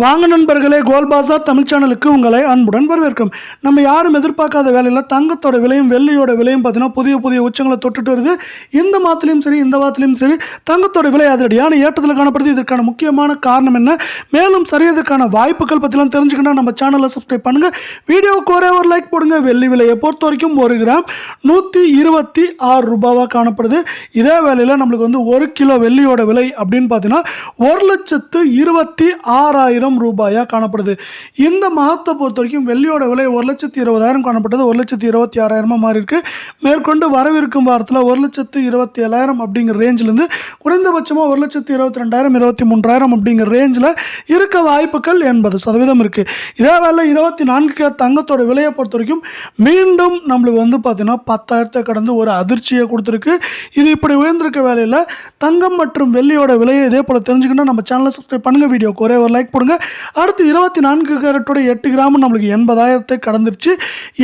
வாங்க நண்பர்களே கோல் பாசார் தமிழ் சேனலுக்கு உங்களை அன்புடன் வரவேற்கும். நம்ம யாரும் எதிர்பார்க்காத வேலையில் தங்கத்தோட விலையும் வெள்ளியோட விலையும் பார்த்தீங்கன்னா புதிய புதிய உச்சங்களை தொட்டுட்டு வருது. இந்த மாதத்துலையும் சரி இந்த வாரத்துலையும் சரி தங்கத்தோட விலை அதிரடியான ஏற்றத்தில் காணப்படுது. இதற்கான முக்கியமான காரணம் என்ன? மேலும் சரியதுக்கான வாய்ப்புகள் பற்றிலாம் தெரிஞ்சுக்கணும் நம்ம சேனலை சப்ஸ்கிரைப் பண்ணுங்கள் வீடியோவுக்கு ஒரே ஒரு லைக் போடுங்க. வெள்ளி விலையை பொறுத்த வரைக்கும் ஒரு கிராம் நூற்றி இருபத்தி ஆறு ரூபாவாக காணப்படுது. இதே வேலையில் நம்மளுக்கு வந்து ஒரு கிலோ வெள்ளியோட விலை அப்படின்னு பார்த்தீங்கன்னா ஒரு லட்சத்து இருபத்தி ஆறாயிரம் ரூபாயாக காணப்படுது. இந்த மாதத்தை பொறுத்த வரைக்கும் வெள்ளியோட விலை ஒரு லட்சத்தி இருபதாயிரம் காணப்பட்டது. ஒரு லட்சத்தி இருபத்தி ஆறாயிரமாக மாறி இருக்கு மேற்கொண்டு வரவிருக்கும் வாரத்தில் ஒரு லட்சத்து இருபத்தி ஏழாயிரம் அப்படிங்கிற ரேஞ்சிலேருந்து குறைந்தபட்சமாக ஒரு லட்சத்து இருபத்தி ரெண்டாயிரம் இருபத்தி மூன்றாயிரம் அப்படிங்கிற ரேஞ்சில் இருக்க வாய்ப்புகள் எண்பது சதவீதம் இருக்குது இதே வேலை இருபத்தி நான்கு தங்கத்தோட விலையை பொறுத்த வரைக்கும் மீண்டும் நம்மளுக்கு வந்து பார்த்தீங்கன்னா பத்தாயிரத்தை கடந்து ஒரு அதிர்ச்சியை கொடுத்துருக்கு. இது இப்படி உயர்ந்திருக்க வேலையில் தங்கம் மற்றும் வெள்ளியோட விலையை இதே போல் தெரிஞ்சுக்கணும் நம்ம சேனலை சப்ஸ்கிரைப் பண்ணுங்கள் வீடியோக்கு ஒரே ஒரு லைக் போடுங்க. அடுத்து இருபத்தி நான்கு கேரட்டோட எட்டு கிராம் நம்மளுக்கு எண்பதாயிரத்தை கடந்துருச்சு.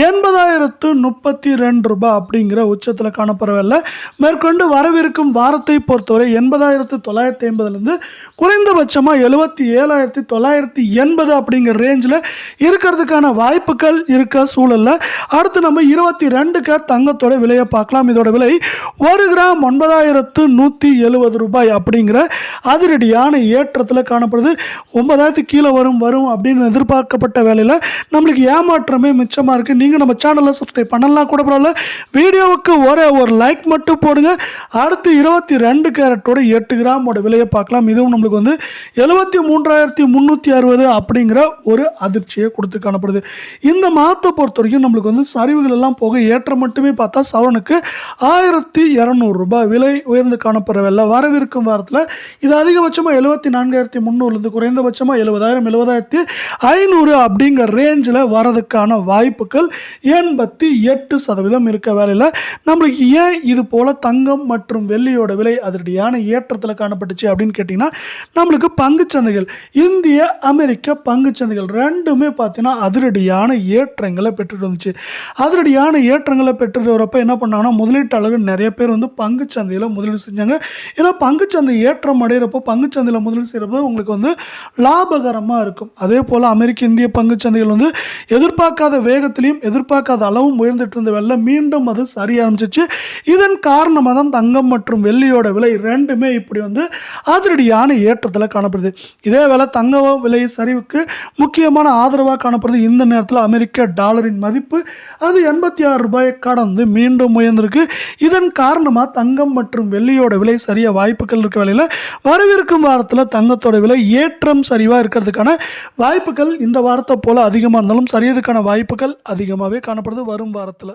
எண்பதாயிரத்து முப்பத்தி ரெண்டு ரூபாய் அப்படிங்கிற உச்சத்தில் காணப்படவில்லை. மேற்கொண்டு வரவிருக்கும் வாரத்தை பொறுத்தவரை எண்பதாயிரத்து தொள்ளாயிரத்தி ஐம்பதுலேருந்து குறைந்தபட்சமாக எழுபத்தி ஏழாயிரத்தி தொள்ளாயிரத்தி எண்பது அப்படிங்கிற ரேஞ்சில் இருக்கிறதுக்கான வாய்ப்புகள் இருக்க சூழலில். அடுத்து நம்ம இருபத்தி ரெண்டுக்கு தங்கத்தோட விலையை பார்க்கலாம். இதோட விலை ஒரு கிராம் ஒன்பதாயிரத்து நூற்றி எழுபது ரூபாய் அப்படிங்கிற அதிரடியான ஏற்றத்தில் காணப்படுது. ஒன்பதாயிரத்து கீழே வரும் வரும் அப்படின்னு எதிர்பார்க்கப்பட்ட வேலையில் நம்மளுக்கு ஏமாற்றமே மிச்சமாக இருக்குது நீங்கள் நம்ம சேனலில் சப்ஸ்கிரைப் பண்ணலாம் கூட பரவாயில்ல. வீடியோவுக்கு ஒரே ஒரு லைக் மட்டும் போடுங்க. அடுத்து இருபத்தி ரெண்டு கேரட்டோட எட்டு கிராமோட விலையை பார்க்கலாம். இதுவும் நம்மளுக்கு வந்து எழுபத்தி மூன்றாயிரத்தி முந்நூற்றி அறுபது அப்படிங்கிற ஒரு அதிர்ச்சியை கொடுத்து காணப்படுது. இந்த மாதத்தை பொறுத்த வரைக்கும் நம்மளுக்கு வந்து சரிவுகள் எல்லாம் போக ஏற்றம் மட்டுமே பார்த்தா சவனுக்கு ஆயிரத்தி இரநூறுபா விலை உயர்ந்து காணப்படுற வரவிருக்கும் வாரத்தில் இது அதிகபட்சமாக எழுபத்தி நான்காயிரத்தி முந்நூறுலேருந்து குறைந்தபட்சமாக எழுபதாயிரம் எழுபதாயிரத்தி ஐநூறு அப்படிங்கிற ரேஞ்சில் வரதுக்கான வாய்ப்புகள் எண்பத்தி எட்டு சதவீதம் இருக்க வேலையில். நம்மளுக்கு ஏன் இது போல் தங்கம் மற்றும் வெள்ளியோட விலை அதிரடியான ஏற்றத்தில் காணப்பட்டுச்சு அப்படின்னு கேட்டிங்கன்னா நம்மளுக்கு பங்குச்சந்தைகள் இந்திய அமெரிக்க பங்குச்சந்தைகள் ரெண்டுமே பார்த்தீங்கன்னா அதிரடியான ஏற்றங்களை பெற்றுட்டு வந்துச்சு. அதிரடியான ஏற்றங்களை பெற்றுட்டு வரப்போ என்ன பண்ணாங்கன்னா முதலீட்டாளர்கள் நிறைய பேர் வந்து பங்குச்சந்தையில் முதலீடு செஞ்சாங்க. ஏன்னா பங்குச்சந்தை ஏற்றம் அடைகிறப்போ பங்குச்சந்தையில் முதலீடு செய்கிறப்போ உங்களுக்கு வந்து லாபகரமாக இருக்கும். அதே போல் அமெரிக்க இந்திய பங்குச்சந்தைகள் வந்து எதிர்பார்க்காத வேகத்திலையும் எதிர்பார்க்காத அளவும் உயர்ந்துட்டு இருந்த வெள்ளம் மீண்டும் அது சரிய ஆரம்பிச்சிச்சு. இதன் காரணமாக தான் தங்கம் மற்றும் வெள்ளியோட விலை ரெண்டுமே இப்படி வந்து அதிரடியான ஏற்றத்தில் காணப்படுது. இதே வேளை தங்க விலை சரிவுக்கு முக்கியமான ஆதரவாக காணப்படுது. இந்த நேரத்தில் அமெரிக்க டாலரின் மதிப்பு அது எண்பத்தி ஆறு ரூபாயை கடந்து மீண்டும் உயர்ந்திருக்கு. இதன் காரணமாக தங்கம் மற்றும் வெள்ளியோட விலை சரிய வாய்ப்புகள் இருக்க வேலையில் வரவிருக்கும் வாரத்தில் தங்கத்தோட விலை ஏற்றம் சரிவாக இருக்கிறதுக்கான வாய்ப்புகள் இந்த வாரத்தை போல் அதிகமாக இருந்தாலும் சரியதுக்கான வாய்ப்புகள் அதிகமாகவே காணப்படுது வரும் வாரத்தில்.